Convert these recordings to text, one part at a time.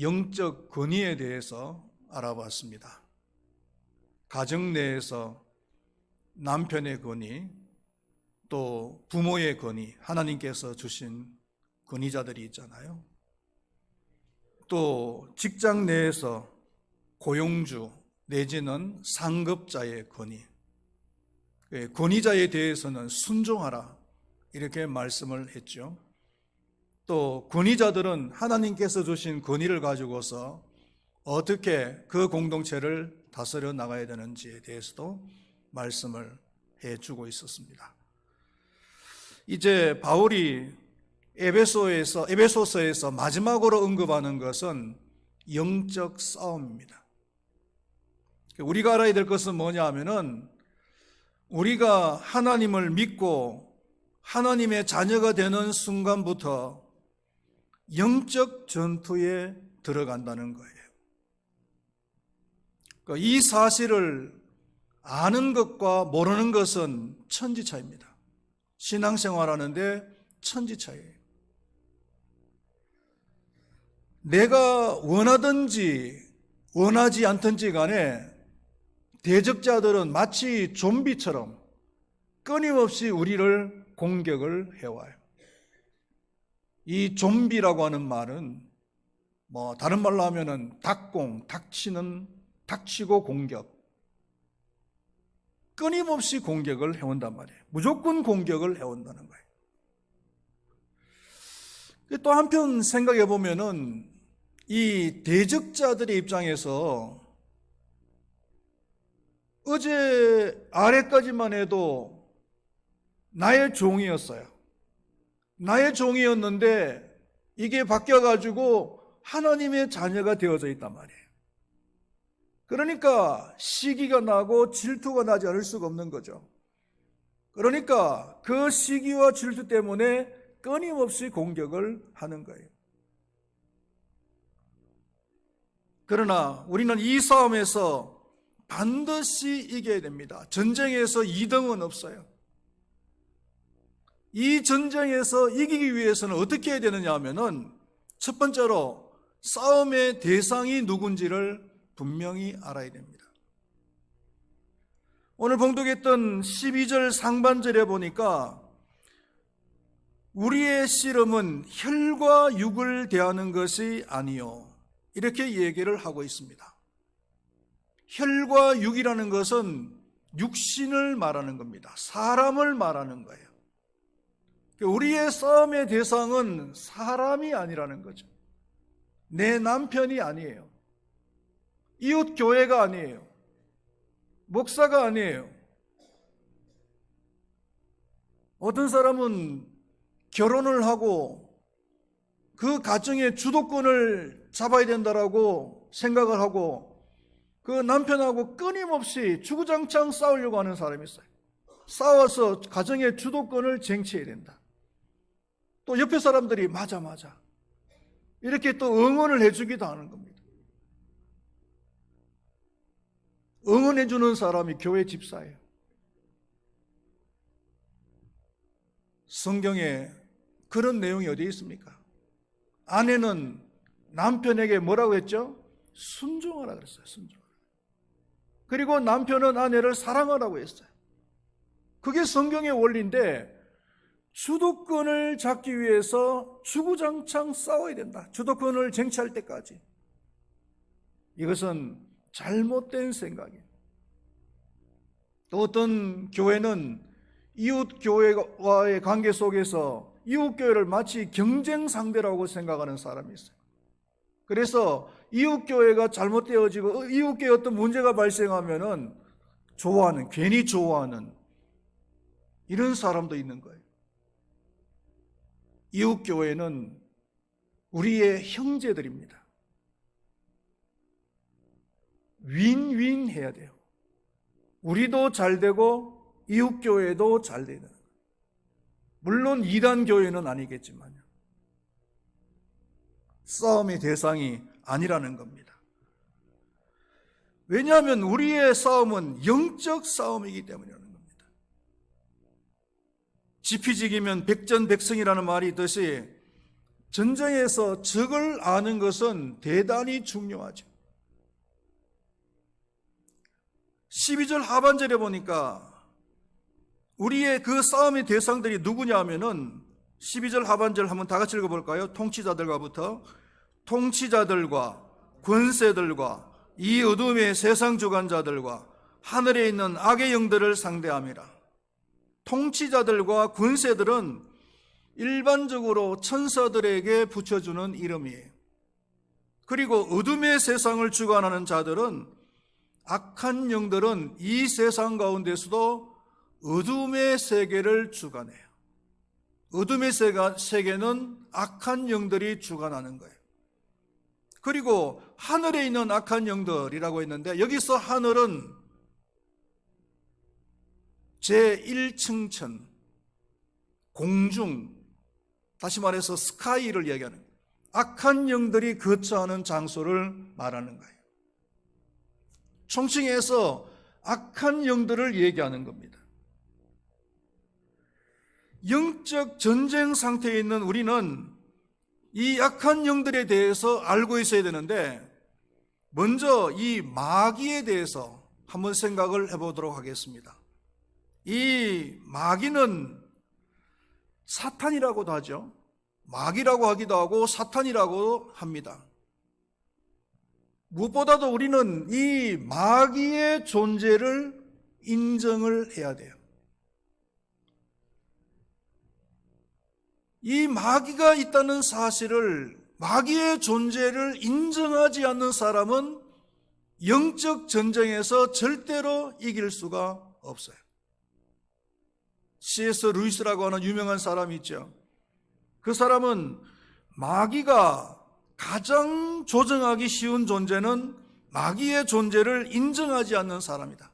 영적 권위에 대해서 알아봤습니다. 가정 내에서 남편의 권위, 또 부모의 권위, 하나님께서 주신 권위자들이 있잖아요. 또 직장 내에서 고용주 내지는 상급자의 권위, 예, 권위자에 대해서는 순종하라 이렇게 말씀을 했죠. 또 권위자들은 하나님께서 주신 권위를 가지고서 어떻게 그 공동체를 다스려 나가야 되는지에 대해서도 말씀을 해 주고 있었습니다. 이제 바울이 에베소에서 에베소서에서 마지막으로 언급하는 것은 영적 싸움입니다. 우리가 알아야 될 것은 뭐냐 하면은 우리가 하나님을 믿고 하나님의 자녀가 되는 순간부터 영적 전투에 들어간다는 거예요. 그러니까 이 사실을 아는 것과 모르는 것은 천지 차입니다. 신앙생활 하는데 천지차예요. 내가 원하든지 원하지 않든지 간에 대적자들은 마치 좀비처럼 끊임없이 우리를 공격을 해와요. 이 좀비라고 하는 말은 뭐 다른 말로 하면은 닭공, 닥치는 닥치고 공격. 끊임없이 공격을 해온단 말이에요. 무조건 공격을 해온다는 거예요. 또 한편 생각해 보면은 이 대적자들의 입장에서 어제 아래까지만 해도 나의 종이었어요. 나의 종이었는데 이게 바뀌어가지고 하나님의 자녀가 되어져 있단 말이에요. 그러니까 시기가 나고 질투가 나지 않을 수가 없는 거죠. 그러니까 그 시기와 질투 때문에 끊임없이 공격을 하는 거예요. 그러나 우리는 이 싸움에서 반드시 이겨야 됩니다. 전쟁에서 2등은 없어요. 이 전쟁에서 이기기 위해서는 어떻게 해야 되느냐 하면은 첫 번째로 싸움의 대상이 누군지를 분명히 알아야 됩니다. 오늘 봉독했던 12절 상반절에 보니까 우리의 씨름은 혈과 육을 대하는 것이 아니요. 이렇게 얘기를 하고 있습니다. 혈과 육이라는 것은 육신을 말하는 겁니다. 사람을 말하는 거예요. 우리의 싸움의 대상은 사람이 아니라는 거죠. 내 남편이 아니에요. 이웃 교회가 아니에요. 목사가 아니에요. 어떤 사람은 결혼을 하고 그 가정의 주도권을 잡아야 된다라고 생각을 하고 그 남편하고 끊임없이 주구장창 싸우려고 하는 사람이 있어요. 싸워서 가정의 주도권을 쟁취해야 된다. 또 옆에 사람들이 맞아 맞아 이렇게 또 응원을 해주기도 하는 겁니다. 응원해주는 사람이 교회 집사예요. 성경에 그런 내용이 어디 있습니까? 아내는 남편에게 뭐라고 했죠? 순종하라 그랬어요. 순종. 그리고 남편은 아내를 사랑하라고 했어요. 그게 성경의 원리인데 주도권을 잡기 위해서 주구장창 싸워야 된다. 주도권을 쟁취할 때까지. 이것은 잘못된 생각이에요. 또 어떤 교회는 이웃 교회와의 관계 속에서 이웃 교회를 마치 경쟁 상대라고 생각하는 사람이 있어요. 그래서 이웃 교회가 잘못되어지고 이웃 교회 어떤 문제가 발생하면은 좋아하는 괜히 좋아하는 이런 사람도 있는 거예요. 이웃 교회는 우리의 형제들입니다. 윈윈 해야 돼요. 우리도 잘 되고 이웃 교회도 잘 되는. 물론 이단 교회는 아니겠지만요. 싸움의 대상이 아니라는 겁니다. 왜냐하면 우리의 싸움은 영적 싸움이기 겁니다. 지피지기면 백전백승이라는 말이 있듯이 전쟁에서 적을 아는 것은 대단히 중요하죠. 12절 하반절에 보니까 우리의 그 싸움의 대상들이 누구냐 하면은 12절 하반절 한번 다 같이 읽어볼까요? 통치자들과부터 통치자들과 권세들과 이 어둠의 세상 주관자들과 하늘에 있는 악의 영들을 상대함이라. 통치자들과 권세들은 일반적으로 천사들에게 붙여주는 이름이에요. 그리고 어둠의 세상을 주관하는 자들은 악한 영들은 이 세상 가운데서도 어둠의 세계를 주관해요. 어둠의 세계는 악한 영들이 주관하는 거예요. 그리고 하늘에 있는 악한 영들이라고 했는데 여기서 하늘은 제1층천, 공중, 다시 말해서 스카이를 얘기하는. 악한 영들이 거처하는 장소를 말하는 거예요. 총칭해서 악한 영들을 얘기하는 겁니다. 영적 전쟁 상태에 있는 우리는 이 악한 영들에 대해서 알고 있어야 되는데 먼저 이 마귀에 대해서 한번 생각을 해보도록 하겠습니다. 이 마귀는 사탄이라고도 하죠. 마귀라고 하기도 하고 사탄이라고 합니다. 무엇보다도 우리는 이 마귀의 존재를 인정을 해야 돼요. 이 마귀가 있다는 사실을 마귀의 존재를 인정하지 않는 사람은 영적 전쟁에서 절대로 이길 수가 없어요. C.S. 루이스라고 하는 유명한 사람이 있죠. 그 사람은 마귀가 가장 조정하기 쉬운 존재는 마귀의 존재를 인정하지 않는 사람이다.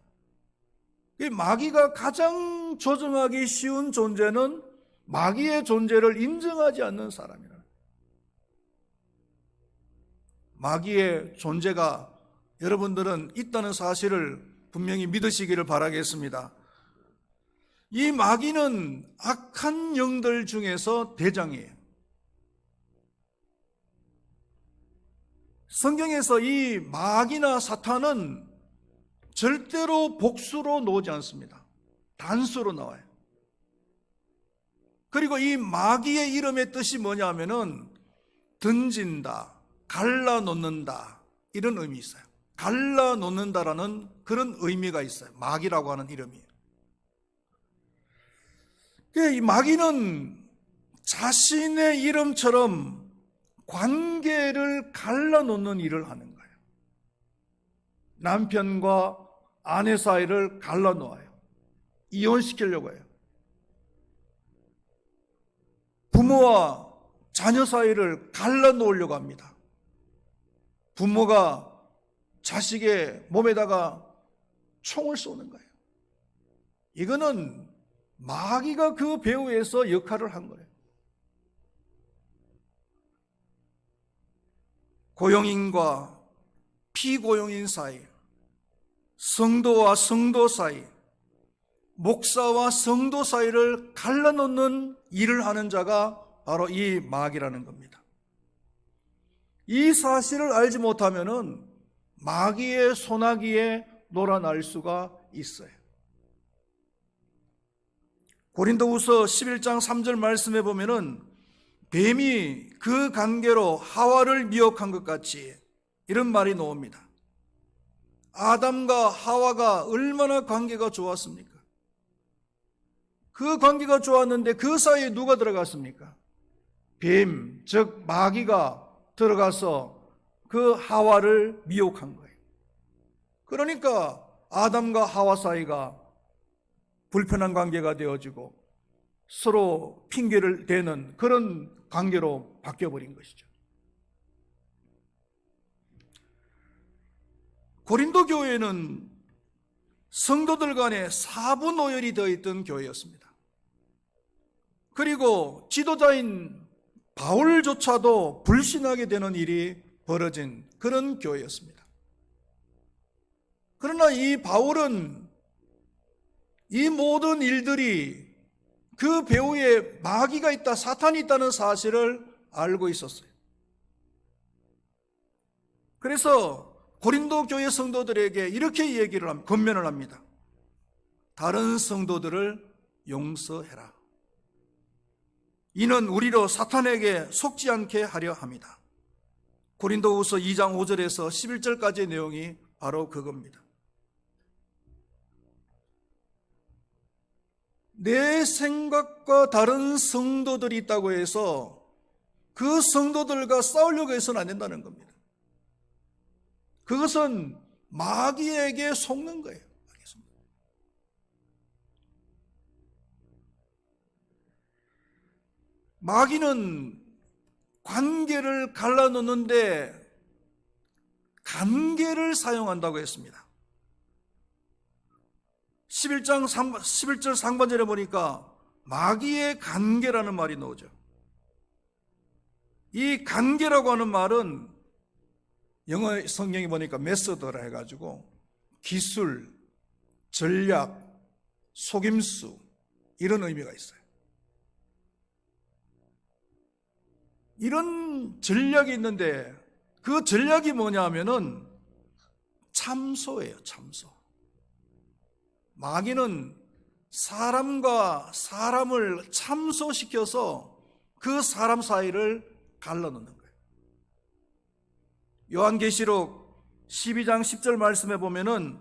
마귀가 가장 조정하기 쉬운 존재는 마귀의 존재를 인정하지 않는 사람이라. 마귀의 존재가 여러분들은 있다는 사실을 분명히 믿으시기를 바라겠습니다. 이 마귀는 악한 영들 중에서 대장이에요. 성경에서 이 마귀나 사탄은 절대로 복수로 나오지 않습니다. 단수로 나와요. 그리고 이 마귀의 이름의 뜻이 뭐냐면은 던진다, 갈라놓는다 이런 의미 있어요. 갈라놓는다라는 그런 의미가 있어요. 마귀라고 하는 이름이. 이 마귀는 자신의 이름처럼 관계를 갈라놓는 일을 하는 거예요. 남편과 아내 사이를 갈라놓아요. 이혼시키려고 해요. 부모와 자녀 사이를 갈라놓으려고 합니다. 부모가 자식의 몸에다가 총을 쏘는 거예요. 이거는 마귀가 그 배후에서 역할을 한 거예요. 고용인과 피고용인 사이, 성도와 성도 사이, 목사와 성도 사이를 갈라놓는 일을 하는 자가 바로 이 마귀라는 겁니다. 이 사실을 알지 못하면은 마귀의 소나기에 놀아날 수가 있어요. 고린도후서 11장 3절 말씀에 보면은 뱀이 그 관계로 하와를 미혹한 것 같이 이런 말이 나옵니다. 아담과 하와가 얼마나 관계가 좋았습니까? 그 관계가 좋았는데 그 사이에 누가 들어갔습니까? 뱀, 즉 마귀가 들어가서 그 하와를 미혹한 거예요. 그러니까 아담과 하와 사이가 불편한 관계가 되어지고 서로 핑계를 대는 그런 관계로 바뀌어버린 것이죠. 고린도 교회는 성도들 간에 사분오열이 되어 있던 교회였습니다. 그리고 지도자인 바울조차도 불신하게 되는 일이 벌어진 그런 교회였습니다. 그러나 이 바울은 이 모든 일들이 그 배후에 마귀가 있다, 사탄이 있다는 사실을 알고 있었어요. 그래서 고린도 교회 성도들에게 이렇게 얘기를 합니다. 권면을 합니다. 다른 성도들을 용서해라. 이는 우리로 사탄에게 속지 않게 하려 합니다. 고린도후서 2장 5절에서 11절까지의 내용이 바로 그겁니다. 내 생각과 다른 성도들이 있다고 해서 그 성도들과 싸우려고 해서는 안 된다는 겁니다. 그것은 마귀에게 속는 거예요. 마귀는 관계를 갈라놓는데 관계를 사용한다고 했습니다. 11장 3, 11절 상반절에 보니까 마귀의 관계라는 말이 나오죠. 이 관계라고 하는 말은 영어 성경에 보니까 메서드라 해가지고 기술, 전략, 속임수 이런 의미가 있어요. 이런 전략이 있는데 그 전략이 뭐냐 하면은 참소예요, 참소. 마귀는 사람과 사람을 참소시켜서 그 사람 사이를 갈라놓는 거예요. 요한계시록 12장 10절 말씀에 보면은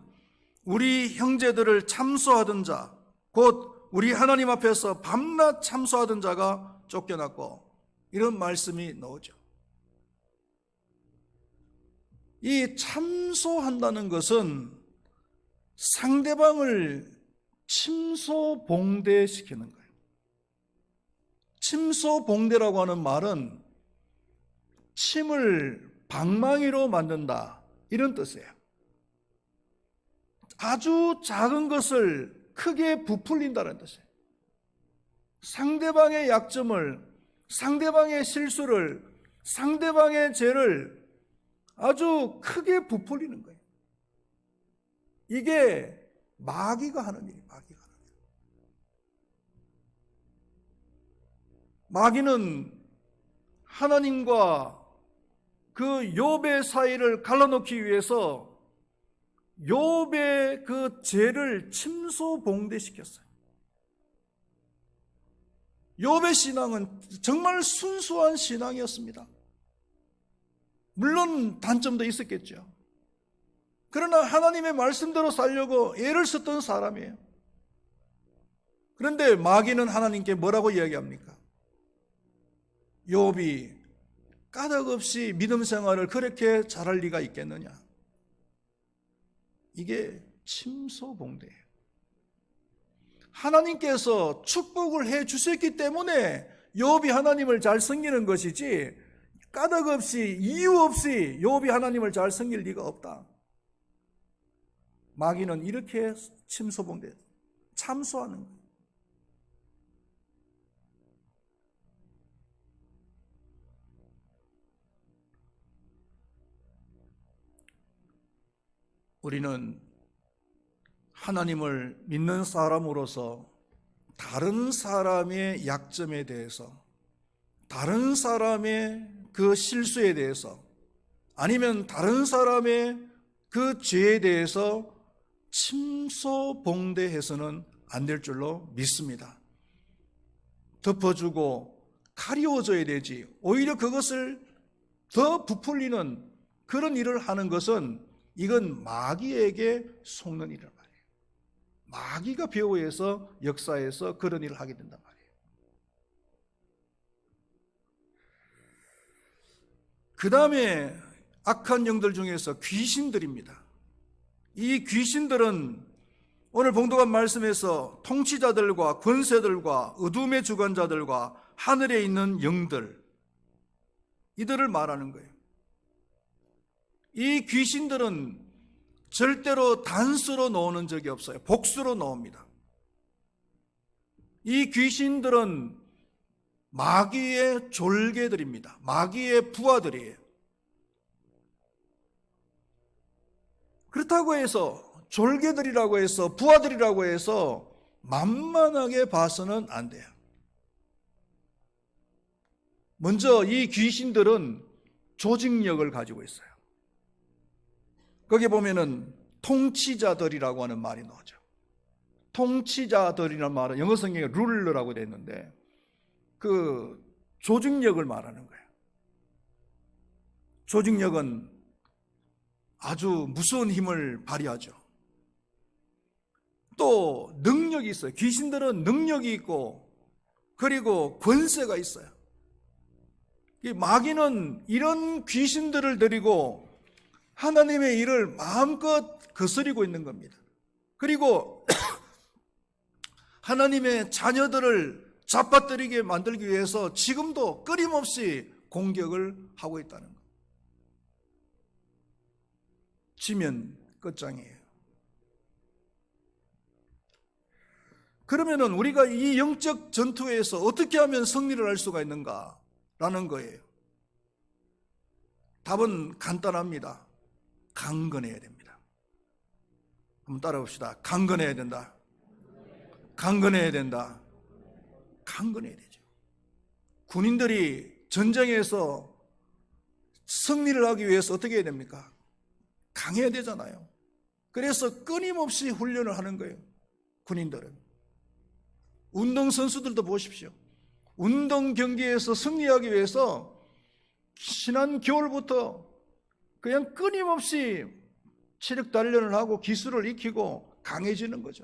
우리 형제들을 참소하던 자, 곧 우리 하나님 앞에서 밤낮 참소하던 자가 쫓겨났고, 이런 말씀이 나오죠. 이 참소한다는 것은 상대방을 침소봉대시키는 거예요. 침소봉대라고 하는 말은 침을 방망이로 만든다. 이런 뜻이에요. 아주 작은 것을 크게 부풀린다는 뜻이에요. 상대방의 약점을, 상대방의 실수를, 상대방의 죄를 아주 크게 부풀리는 거예요. 이게 마귀가 하는 일이 마귀가 하는 일. 마귀는 하나님과 그 욥의 사이를 갈라놓기 위해서 욥의 그 죄를 침소봉대시켰어요. 욥의 신앙은 정말 순수한 신앙이었습니다. 물론 단점도 있었겠죠. 그러나 하나님의 말씀대로 살려고 애를 썼던 사람이에요. 그런데 마귀는 하나님께 뭐라고 이야기합니까? 욥이 까닭없이 믿음 생활을 그렇게 잘할 리가 있겠느냐? 이게 침소봉대예요. 하나님께서 축복을 해 주셨기 때문에 욥이 하나님을 잘 섬기는 것이지 까닭없이 이유 없이 욥이 하나님을 잘 섬길 리가 없다. 마귀는 이렇게 침소봉대 참소하는 거예요. 우리는 하나님을 믿는 사람으로서 다른 사람의 약점에 대해서, 다른 사람의 그 실수에 대해서, 아니면 다른 사람의 그 죄에 대해서 침소봉대해서는 안 될 줄로 믿습니다. 덮어주고 가리워줘야 되지. 오히려 그것을 더 부풀리는 그런 일을 하는 것은 이건 마귀에게 속는 일이란 말이에요. 마귀가 배후에서 역사에서 그런 일을 하게 된단 말이에요. 그 다음에 악한 영들 중에서 귀신들입니다. 이 귀신들은 오늘 봉도관 말씀에서 통치자들과 권세들과 어둠의 주관자들과 하늘에 있는 영들 이들을 말하는 거예요. 이 귀신들은 절대로 단수로 나오는 적이 없어요. 복수로 나옵니다. 이 귀신들은 마귀의 졸개들입니다. 마귀의 부하들이에요. 그렇다고 해서 졸개들이라고 해서 부하들이라고 해서 만만하게 봐서는 안 돼요. 먼저 이 귀신들은 조직력을 가지고 있어요. 거기 보면은 통치자들이라고 하는 말이 나오죠. 통치자들이라는 말은 영어 성경에 룰러라고 되어 있는데 그 조직력을 말하는 거예요. 조직력은 아주 무서운 힘을 발휘하죠. 또 능력이 있어요. 귀신들은 능력이 있고 그리고 권세가 있어요. 이 마귀는 이런 귀신들을 데리고 하나님의 일을 마음껏 거스리고 있는 겁니다. 그리고 하나님의 자녀들을 잡아뜨리게 만들기 위해서 지금도 끊임없이 공격을 하고 있다는 것. 지면 끝장이에요. 그러면은 우리가 이 영적 전투에서 어떻게 하면 승리를 할 수가 있는가라는 거예요. 답은 간단합니다. 강건해야 됩니다. 한번 따라봅시다. 강건해야 된다. 강건해야 된다. 강건해야 되죠. 군인들이 전쟁에서 승리를 하기 위해서 어떻게 해야 됩니까? 강해야 되잖아요. 그래서 끊임없이 훈련을 하는 거예요. 군인들은. 운동선수들도 보십시오. 운동 경기에서 승리하기 위해서 지난 겨울부터 그냥 끊임없이 체력 단련을 하고 기술을 익히고 강해지는 거죠.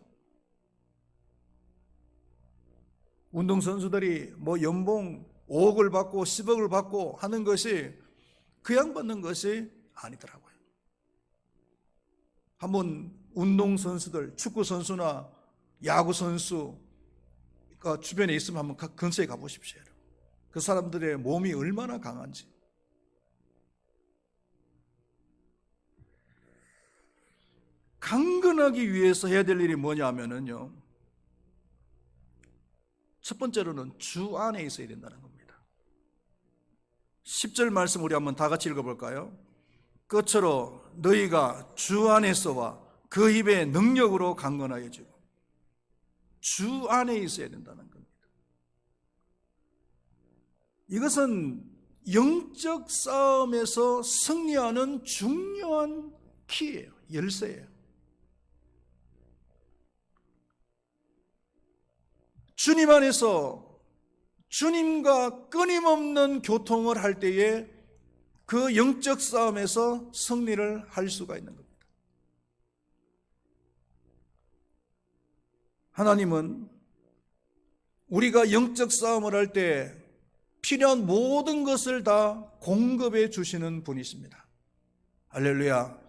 운동선수들이 뭐 연봉 5억을 받고 10억을 받고 하는 것이 그냥 받는 것이 아니더라고요. 한번 운동선수들, 축구선수나 야구선수, 가 주변에 있으면 한번 가- 근처에 가보십시오. 그 사람들의 몸이 얼마나 강한지. 강건하기 위해서 해야 될 일이 뭐냐 하면은요. 첫 번째로는 주 안에 있어야 된다는 겁니다. 10절 말씀 우리 한번 다 같이 읽어볼까요? 끝으로 너희가 주 안에서와 그 입의 능력으로 강건하여지고 주 안에 있어야 된다는 겁니다. 이것은 영적 싸움에서 승리하는 중요한 키예요. 열쇠예요. 주님 안에서 주님과 끊임없는 교통을 할 때에 그 영적 싸움에서 승리를 할 수가 있는 겁니다. 하나님은 우리가 영적 싸움을 할 때 필요한 모든 것을 다 공급해 주시는 분이십니다. 할렐루야.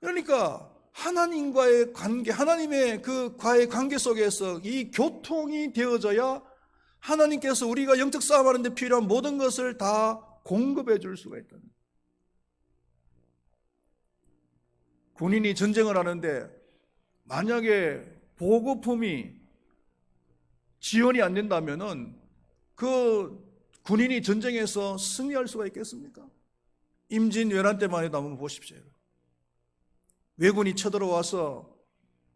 그러니까 하나님과의 관계, 하나님의 그 과의 관계 속에서 이 교통이 되어져야 하나님께서 우리가 영적 싸움하는데 필요한 모든 것을 다 공급해 줄 수가 있다는. 군인이 전쟁을 하는데 만약에 보급품이 지원이 안 된다면은 그 군인이 전쟁에서 승리할 수가 있겠습니까? 임진왜란 때만 해도 한번 보십시오. 외군이 쳐들어와서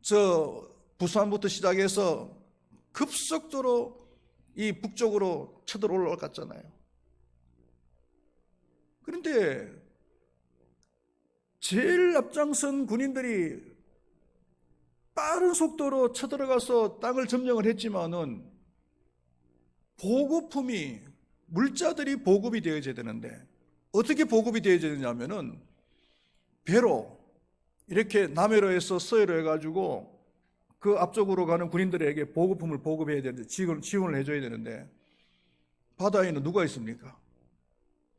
저 부산부터 시작해서 급속도로 이 북쪽으로 쳐들어올 것 같잖아요. 그런데 제일 앞장선 군인들이 빠른 속도로 쳐들어가서 땅을 점령을 했지만은 보급품이 물자들이 보급이 되어져야 되는데 어떻게 보급이 되어져야 되냐면은 배로 이렇게 남해로에서 서해로 해가지고 그 앞쪽으로 가는 군인들에게 보급품을 보급해야 되는데 지원, 지원을 해줘야 되는데 바다에는 누가 있습니까?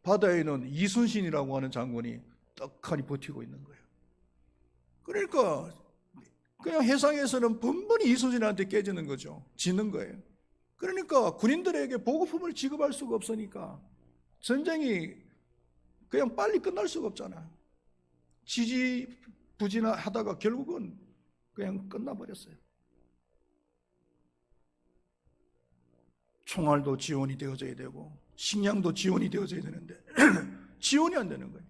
바다에는 이순신이라고 하는 장군이 떡하니 버티고 있는 거예요. 그러니까 그냥 해상에서는 번번이 이순신한테 깨지는 거죠. 지는 거예요. 그러니까 군인들에게 보급품을 지급할 수가 없으니까 전쟁이 그냥 빨리 끝날 수가 없잖아요. 지지부진하 하다가 결국은 그냥 끝나버렸어요. 총알도 지원이 되어져야 되고 식량도 지원이 되어져야 되는데 지원이 안 되는 거예요.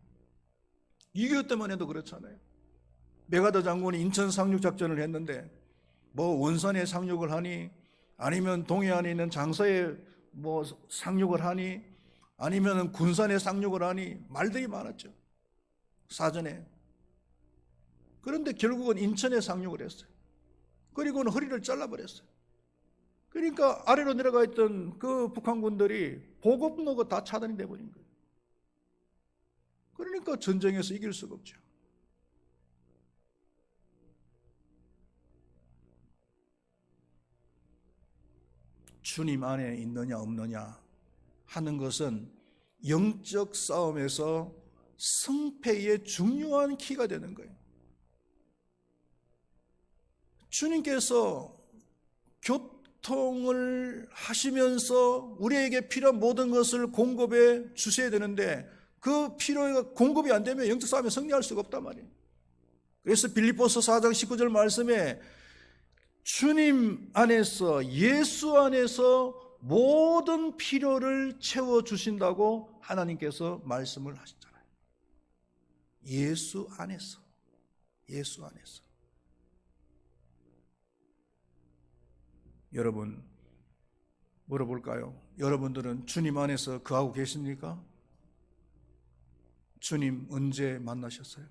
2.25 때만 해도 그렇잖아요. 메가더 장군이 인천 상륙 작전을 했는데 뭐 원산에 상륙을 하니 아니면 동해안에 있는 장서에 뭐 상륙을 하니 아니면 군산에 상륙을 하니 말들이 많았죠. 사전에. 그런데 결국은 인천에 상륙을 했어요. 그리고는 허리를 잘라버렸어요. 그러니까 아래로 내려가 있던 그 북한군들이 보급로가 다 차단이 돼버린 거예요. 그러니까 전쟁에서 이길 수가 없죠. 주님 안에 있느냐 없느냐 하는 것은 영적 싸움에서 승패의 중요한 키가 되는 거예요. 주님께서 교 통을 하시면서 우리에게 필요한 모든 것을 공급해 주셔야 되는데 그 필요가 공급이 안 되면 영적 싸움에 승리할 수가 없단 말이에요. 그래서 빌립보서 4장 19절 말씀에 주님 안에서 예수 안에서 모든 필요를 채워 주신다고 하나님께서 말씀을 하셨잖아요. 예수 안에서 예수 안에서 여러분 물어볼까요? 여러분들은 주님 안에서 거하고 계십니까? 주님 언제 만나셨어요?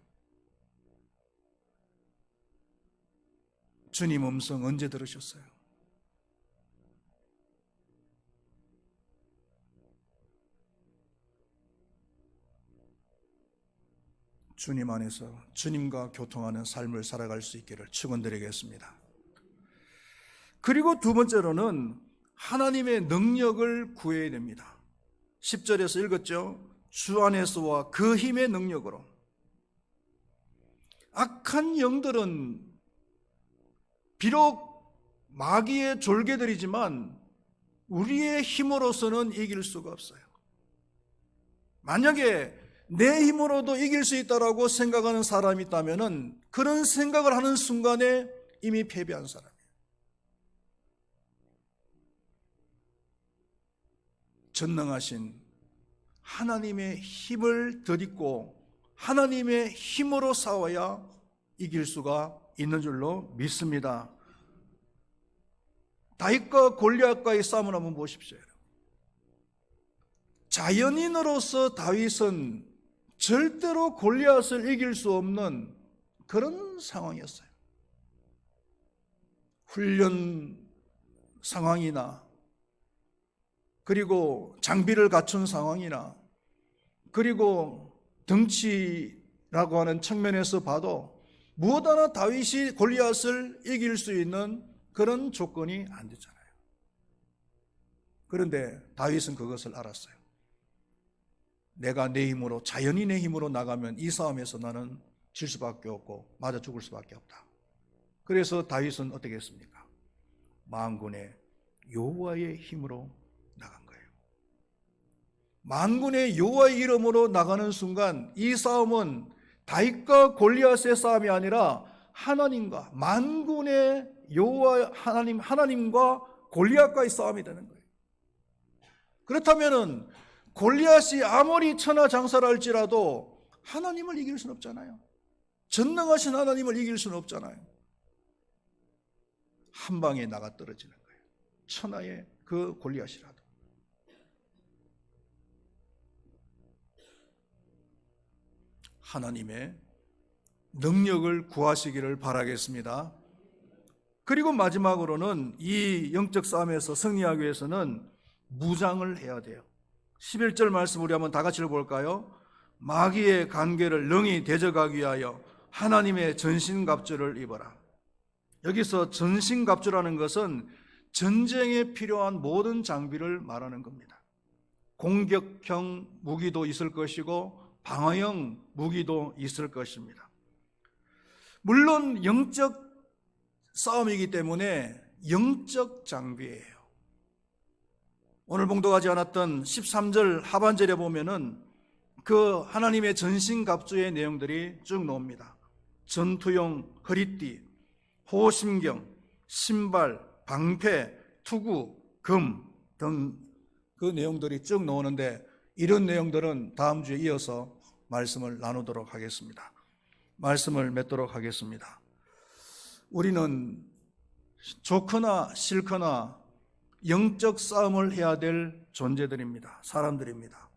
주님 음성 언제 들으셨어요? 주님 안에서 주님과 교통하는 삶을 살아갈 수 있기를 축원드리겠습니다. 그리고 두 번째로는 하나님의 능력을 구해야 됩니다. 10절에서 읽었죠? 주 안에서와 그 힘의 능력으로. 악한 영들은 비록 마귀의 졸개들이지만 우리의 힘으로서는 이길 수가 없어요. 만약에 내 힘으로도 이길 수 있다라고 생각하는 사람이 있다면은 그런 생각을 하는 순간에 이미 패배한 사람 전능하신 하나님의 힘을 덧입고 하나님의 힘으로 싸워야 이길 수가 있는 줄로 믿습니다. 다윗과 골리앗과의 싸움을 한번 보십시오. 자연인으로서 다윗은 절대로 골리앗을 이길 수 없는 그런 상황이었어요. 훈련 상황이나 그리고 장비를 갖춘 상황이나 그리고 덩치라고 하는 측면에서 봐도 무엇 하나 다윗이 골리앗을 이길 수 있는 그런 조건이 안 되잖아요. 그런데 다윗은 그것을 알았어요. 내가 내 힘으로 자연인의 힘으로 나가면 이 싸움에서 나는 질 수밖에 없고 맞아 죽을 수밖에 없다. 그래서 다윗은 어떻게 했습니까? 만군의 여호와의 힘으로. 만군의 여호와의 이름으로 나가는 순간 이 싸움은 다윗과 골리앗의 싸움이 아니라 하나님과 만군의 여호와 하나님 하나님과 골리앗과의 싸움이 되는 거예요. 그렇다면은 골리앗이 아무리 천하장사를 할지라도 하나님을 이길 수는 없잖아요. 전능하신 하나님을 이길 수는 없잖아요. 한 방에 나가 떨어지는 거예요. 천하의 그 골리앗이라도. 하나님의 능력을 구하시기를 바라겠습니다. 그리고 마지막으로는 이 영적 싸움에서 승리하기 위해서는 무장을 해야 돼요. 11절 말씀 우리 한번 다 같이 볼까요? 마귀의 관계를 능히 대적하기 위하여 하나님의 전신갑주를 입어라. 여기서 전신갑주라는 것은 전쟁에 필요한 모든 장비를 말하는 겁니다. 공격형 무기도 있을 것이고 방어형 무기도 있을 것입니다. 물론 영적 싸움이기 때문에 영적 장비예요. 오늘 봉독하지 않았던 13절 하반절에 보면은 그 하나님의 전신갑주의 내용들이 쭉 나옵니다. 전투용 허리띠, 호심경, 신발, 방패, 투구, 금 등 그 내용들이 쭉 나오는데 이런 내용들은 다음 주에 이어서 말씀을 나누도록 하겠습니다. 말씀을 맺도록 하겠습니다. 우리는 좋거나 싫거나 영적 싸움을 해야 될 존재들입니다. 사람들입니다.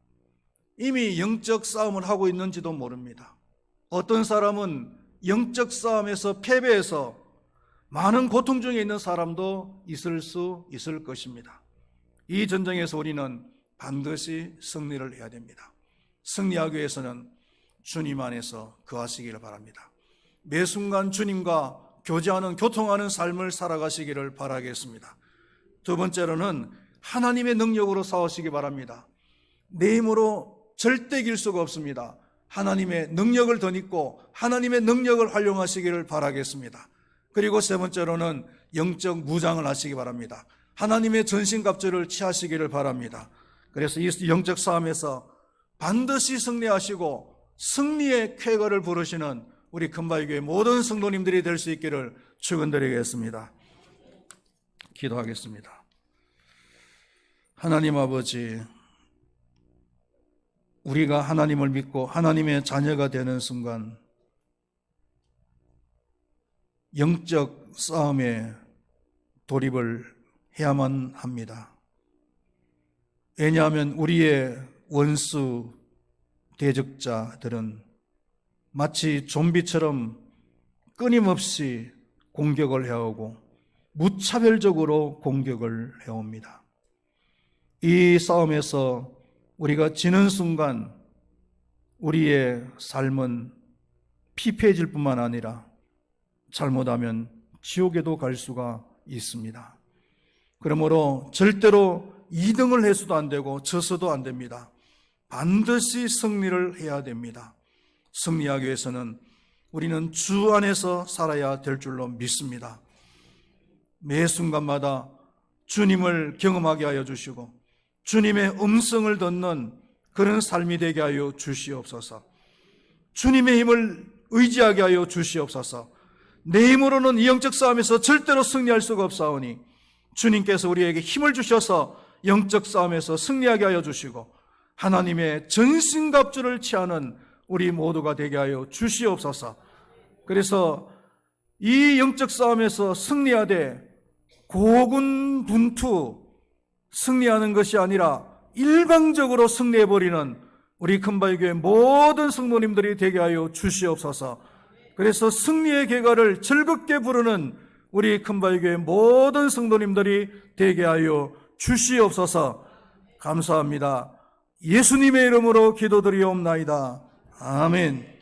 이미 영적 싸움을 하고 있는지도 모릅니다. 어떤 사람은 영적 싸움에서 패배해서 많은 고통 중에 있는 사람도 있을 수 있을 것입니다. 이 전쟁에서 우리는 반드시 승리를 해야 됩니다. 승리하기 위해서는 주님 안에서 거하시기를 바랍니다. 매 순간 주님과 교제하는 교통하는 삶을 살아가시기를 바라겠습니다. 두 번째로는 하나님의 능력으로 싸우시기 바랍니다. 내 힘으로 절대 이길 수가 없습니다. 하나님의 능력을 덧입고 하나님의 능력을 활용하시기를 바라겠습니다. 그리고 세 번째로는 영적 무장을 하시기 바랍니다. 하나님의 전신갑주를 취하시기를 바랍니다. 그래서 이 영적 싸움에서 반드시 승리하시고 승리의 쾌거를 부르시는 우리 금바위교회 모든 성도님들이 될 수 있기를 축원드리겠습니다. 기도하겠습니다. 하나님 아버지 우리가 하나님을 믿고 하나님의 자녀가 되는 순간 영적 싸움에 돌입을 해야만 합니다. 왜냐하면 우리의 원수 대적자들은 마치 좀비처럼 끊임없이 공격을 해오고 무차별적으로 공격을 해옵니다. 이 싸움에서 우리가 지는 순간 우리의 삶은 피폐해질 뿐만 아니라 잘못하면 지옥에도 갈 수가 있습니다. 그러므로 절대로 2등을 해서도 안 되고 져서도 안 됩니다. 반드시 승리를 해야 됩니다. 승리하기 위해서는 우리는 주 안에서 살아야 될 줄로 믿습니다. 매 순간마다 주님을 경험하게 하여 주시고 주님의 음성을 듣는 그런 삶이 되게 하여 주시옵소서. 주님의 힘을 의지하게 하여 주시옵소서. 내 힘으로는 이 영적 싸움에서 절대로 승리할 수가 없사오니 주님께서 우리에게 힘을 주셔서 영적 싸움에서 승리하게 하여 주시고 하나님의 전신갑주를 취하는 우리 모두가 되게 하여 주시옵소서. 그래서 이 영적 싸움에서 승리하되 고군분투 승리하는 것이 아니라 일방적으로 승리해버리는 우리 큰바위교회 모든 성도님들이 되게 하여 주시옵소서. 그래서 승리의 계가를 즐겁게 부르는 우리 큰바위교회 모든 성도님들이 되게 하여 주시옵소서. 감사합니다. 예수님의 이름으로 기도드리옵나이다. 아멘.